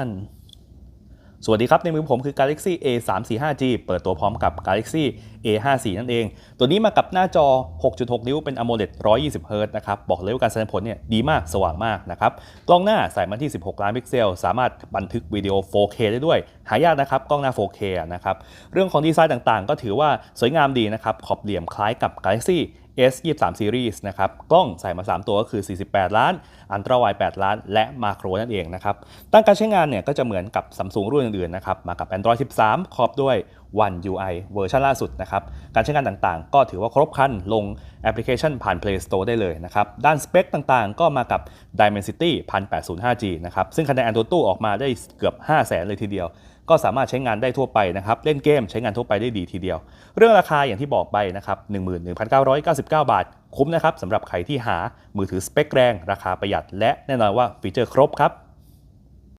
านสวัสดีครับ ในมือผมคือ Galaxy A 3 4 5 G เปิดตัวพร้อมกับ Galaxy A 5 4นั่นเอง ตัวนี้มากับหน้าจอ 6.6 นิ้วเป็น AMOLED 120 Hz นะครับ บอกเลยว่าการแสดงผลเนี่ยดีมากสว่างมากนะครับ กล้องหน้าใส่มาที่ 16 ล้านพิกเซล สามารถบันทึกวิดีโอ 4K ได้ด้วย หายากนะครับ กล้องหน้า 4K นะครับ เรื่องของดีไซน์ต่างๆ ก็ถือว่าสวยงามดีนะครับ ขอบเหลี่ยมคล้ายกับ Galaxy S 23 Series นะครับกล้องใส่มา 3 ตัวก็คือ 48 ล้าน อันตราไว8ล้าน และมาโครนั่นเองนะครับตั้งการใช้งานเนี่ยก็จะเหมือนกับ Samsung รุ่นอื่นๆนะครับมากับ Android 13 ครอบด้วย One UI เวอร์ชันล่าสุดนะครับการใช้งานต่างๆ ก็ถือว่าครบครันลง แอปพลิเคชันผ่าน Play Store ได้เลยนะครับ ด้านสเปคต่างๆ ก็มากับ Dimensity 1805G นะครับ ซึ่งคะแนน AnTuTu ออกมาได้เกือบ 500,000 เลยทีเดียว ก็สามารถใช้งานได้ทั่วไปนะครับ เล่นเกมใช้งานทั่วไปได้ดีทีเดียว เรื่องราคาอย่างที่บอกไปนะครับ 11,999 บาท คุ้มนะครับสำหรับใครที่หามือถือสเปคแรง ราคาประหยัด และแน่นอนว่าฟีเจอร์ครบครับ